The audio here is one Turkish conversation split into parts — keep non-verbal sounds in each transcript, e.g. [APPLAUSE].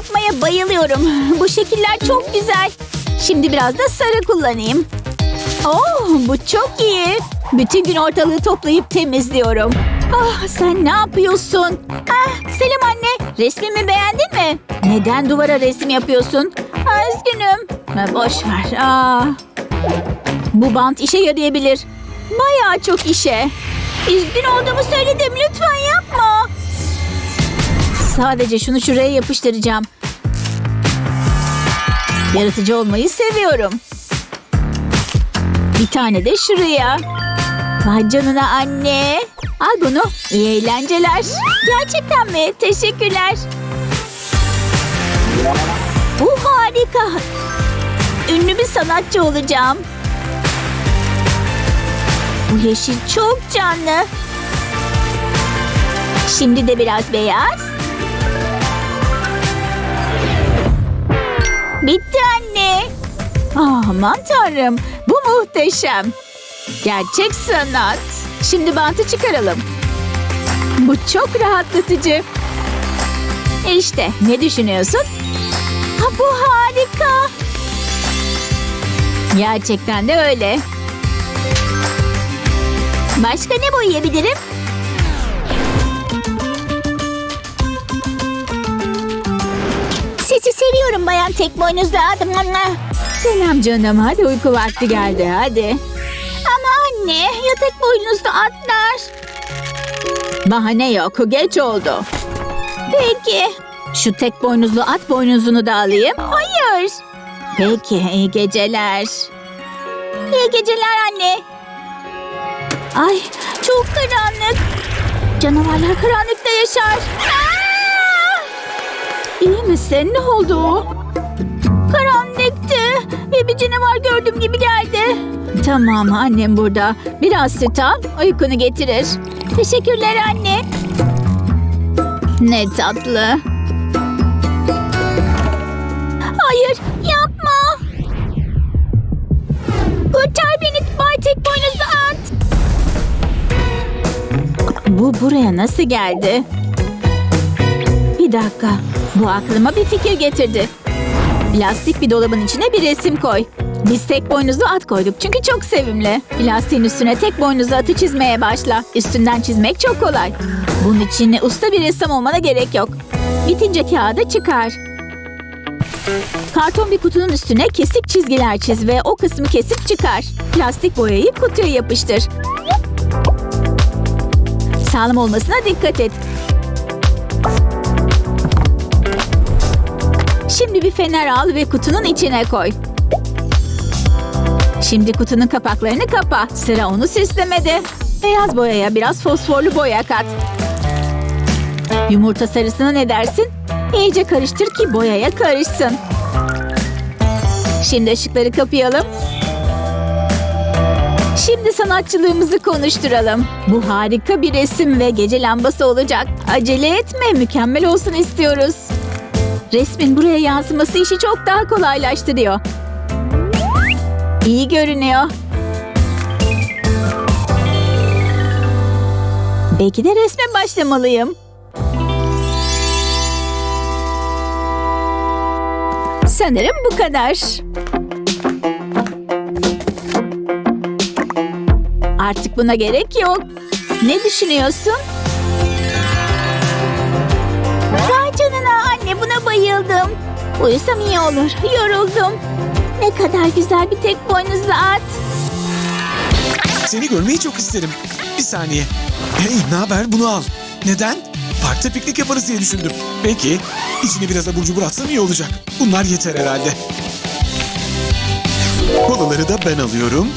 yapmaya bayılıyorum. Bu şekiller çok güzel. Şimdi biraz da sarı kullanayım. Oh, bu çok iyi. Bütün gün ortalığı toplayıp temizliyorum. Ah, sen ne yapıyorsun? Ah, selam anne. Resmimi beğendin mi? Neden duvara resim yapıyorsun? Ah, üzgünüm. Ha, boş ver. Ah. Bu bant işe yarayabilir. Bayağı çok işe. Üzgün olduğumu söyledim. Lütfen yapma. Sadece şunu şuraya yapıştıracağım. Yaratıcı olmayı seviyorum. Bir tane de şuraya. Vay canına anne. Al bunu. İyi eğlenceler. Gerçekten mi? Teşekkürler. Bu harika. Ünlü bir sanatçı olacağım. Bu yeşil çok canlı. Şimdi de biraz beyaz. Bitti anne. Ah, aman tanrım. Bu muhteşem. Gerçek sanat. Şimdi bantı çıkaralım. Bu çok rahatlatıcı. İşte ne düşünüyorsun? Ha, bu harika. Gerçekten de öyle. Başka ne boyayabilirim? Seviyorum bayan tek boynuzlu adım. Selam canım hadi uyku vakti geldi hadi. Ama anne ya tek boynuzlu atlar. Bahane yok geç oldu. Peki. Şu tek boynuzlu at boynuzunu da alayım. Hayır. Peki iyi geceler. İyi geceler anne. Ay çok karanlık. Canavarlar karanlıkta yaşar. Aa! İyi misin? Ne oldu? Karanlıktı ve bir canavar gördüm gibi geldi. Tamam annem burada. Biraz süt al uykunu getirir. Teşekkürler anne. Ne tatlı. Hayır yapma. Kurtar beni Bay Tek Boynuzlu At. Bu buraya nasıl geldi? Dakika. Bu aklıma bir fikir getirdi. Plastik bir dolabın içine bir resim koy. Biz tek boynuzlu at koyduk çünkü çok sevimli. Plastiğin üstüne tek boynuzlu atı çizmeye başla. Üstünden çizmek çok kolay. Bunun için usta bir ressam olmana gerek yok. Bitince kağıda çıkar. Karton bir kutunun üstüne kesik çizgiler çiz ve o kısmı kesip çıkar. Plastik boyayı kutuya yapıştır. Sağlam olmasına dikkat et. Şimdi bir fener al ve kutunun içine koy. Şimdi kutunun kapaklarını kapa. Sıra onu süslemede. Beyaz boyaya biraz fosforlu boya kat. Yumurta sarısına ne dersin? İyice karıştır ki boyaya karışsın. Şimdi ışıkları kapayalım. Şimdi sanatçılığımızı konuşturalım. Bu harika bir resim ve gece lambası olacak. Acele etme, mükemmel olsun istiyoruz. Resmin buraya yansıması işi çok daha kolaylaştırıyor. İyi görünüyor. Belki de resme başlamalıyım. Sanırım bu kadar. Artık buna gerek yok. Ne düşünüyorsun? Bayıldım. Uyusam iyi olur. Yoruldum. Ne kadar güzel bir tek boynuzlu at. Seni görmeyi çok isterim. Bir saniye. Hey ne haber bunu al. Neden? Parkta piknik yaparız diye düşündüm. Peki. içine biraz abur cubur atsam iyi olacak. Bunlar yeter herhalde. Kolaları da ben alıyorum.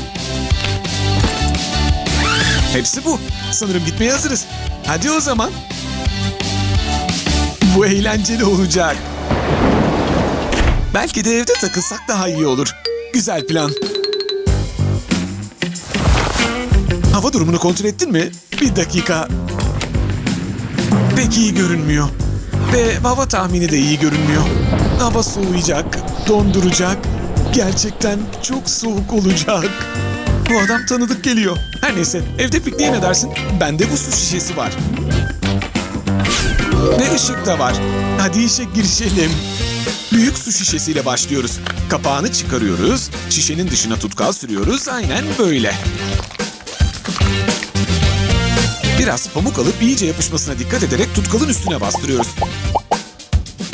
Hepsi bu. Sanırım gitmeye hazırız. Hadi o zaman. Bu eğlenceli olacak. Belki de evde takılsak daha iyi olur. Güzel plan. Hava durumunu kontrol ettin mi? Bir dakika. Pek iyi görünmüyor. Ve hava tahmini de iyi görünmüyor. Hava soğuyacak, donduracak. Gerçekten çok soğuk olacak. Bu adam tanıdık geliyor. Her neyse, evde pikniğe ne dersin? Bende bu su şişesi var. Ve ışık da var. Hadi işe girişelim. Büyük su şişesiyle başlıyoruz. Kapağını çıkarıyoruz. Şişenin dışına tutkal sürüyoruz. Aynen böyle. Biraz pamuk alıp iyice yapışmasına dikkat ederek tutkalın üstüne bastırıyoruz.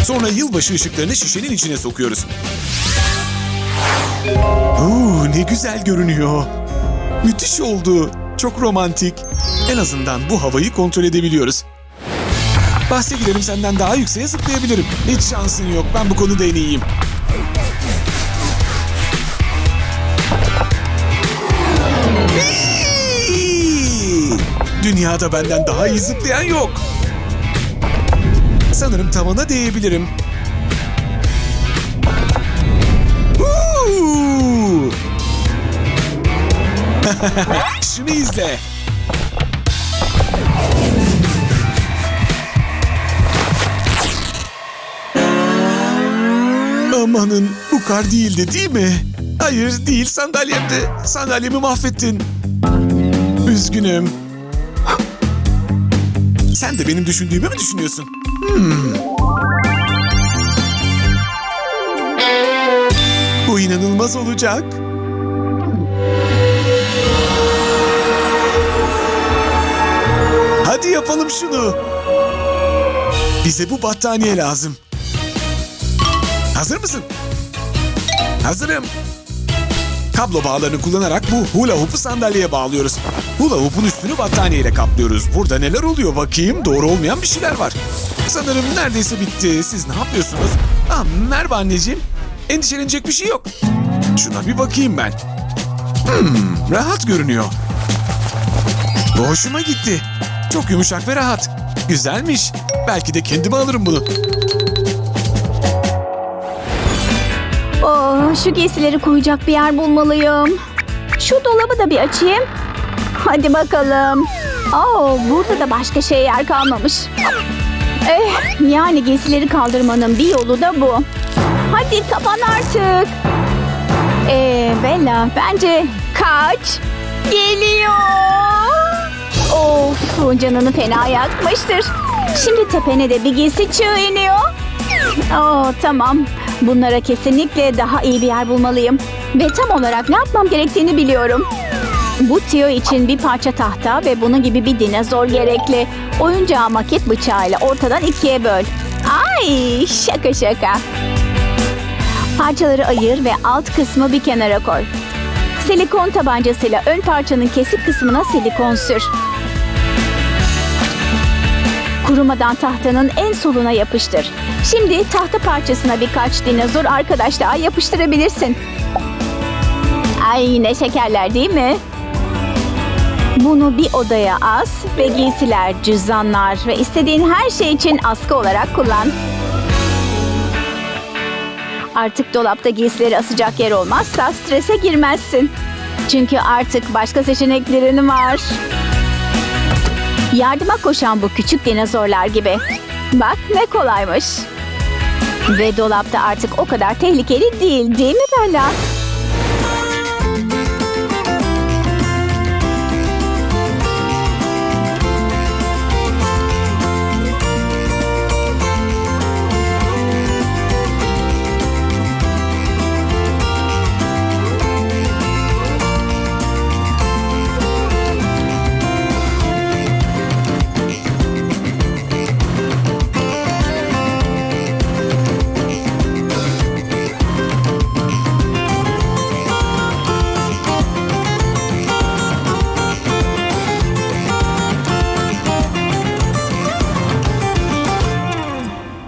Sonra yılbaşı ışıklarını şişenin içine sokuyoruz. Oo, ne güzel görünüyor. Müthiş oldu. Çok romantik. En azından bu havayı kontrol edebiliyoruz. Bahse giderim senden daha yükseğe zıplayabilirim. Hiç şansın yok. Ben bu konuda en iyiyim. Dünyada benden daha iyi zıplayan yok. Sanırım tavana değebilirim. [LAUGHS] Şunu izle. Amanın bu kar değildi değil mi? Hayır değil sandalyemdi. Sandalyemi mahvettin. Üzgünüm. Sen de benim düşündüğümü mü düşünüyorsun? Hmm. Bu inanılmaz olacak. Hadi yapalım şunu. Bize bu battaniye lazım. Hazır mısın? Hazırım. Kablo bağlarını kullanarak bu hula hoop'u sandalyeye bağlıyoruz. Hula hoop'un üstünü battaniye ile kaplıyoruz. Burada neler oluyor bakayım? Doğru olmayan bir şeyler var. Sanırım neredeyse bitti. Siz ne yapıyorsunuz? Ah, merhaba anneciğim. Endişelenecek bir şey yok. Şuna bir bakayım ben. Hmm, rahat görünüyor. Bu hoşuma gitti. Çok yumuşak ve rahat. Güzelmiş. Belki de kendime alırım bunu. Şu giysileri koyacak bir yer bulmalıyım. Şu dolabı da bir açayım. Hadi bakalım. Oh, burada da başka şey yer kalmamış. Eh, yani giysileri kaldırmanın bir yolu da bu. Hadi kapan artık. Ee, Bella bence kaç. Geliyor. Of canını fena yakmıştır. Şimdi tepene de bir giysi çığ iniyor. Oo, tamam. Bunlara kesinlikle daha iyi bir yer bulmalıyım. Ve tam olarak ne yapmam gerektiğini biliyorum. Bu tiyo için bir parça tahta ve bunun gibi bir dinozor gerekli. Oyuncağı maket bıçağıyla ortadan ikiye böl. Ay şaka şaka. Parçaları ayır ve alt kısmı bir kenara koy. Silikon tabancasıyla ön parçanın kesik kısmına silikon sür. Kurumadan tahtanın en soluna yapıştır. Şimdi tahta parçasına birkaç dinozor arkadaş yapıştırabilirsin. Ay ne şekerler değil mi? Bunu bir odaya as ve giysiler, cüzdanlar ve istediğin her şey için askı olarak kullan. Artık dolapta giysileri asacak yer olmazsa strese girmezsin. Çünkü artık başka seçeneklerin var. Yardıma koşan bu küçük dinozorlar gibi. Bak ne kolaymış. Ve dolapta artık o kadar tehlikeli değil değil mi Bella?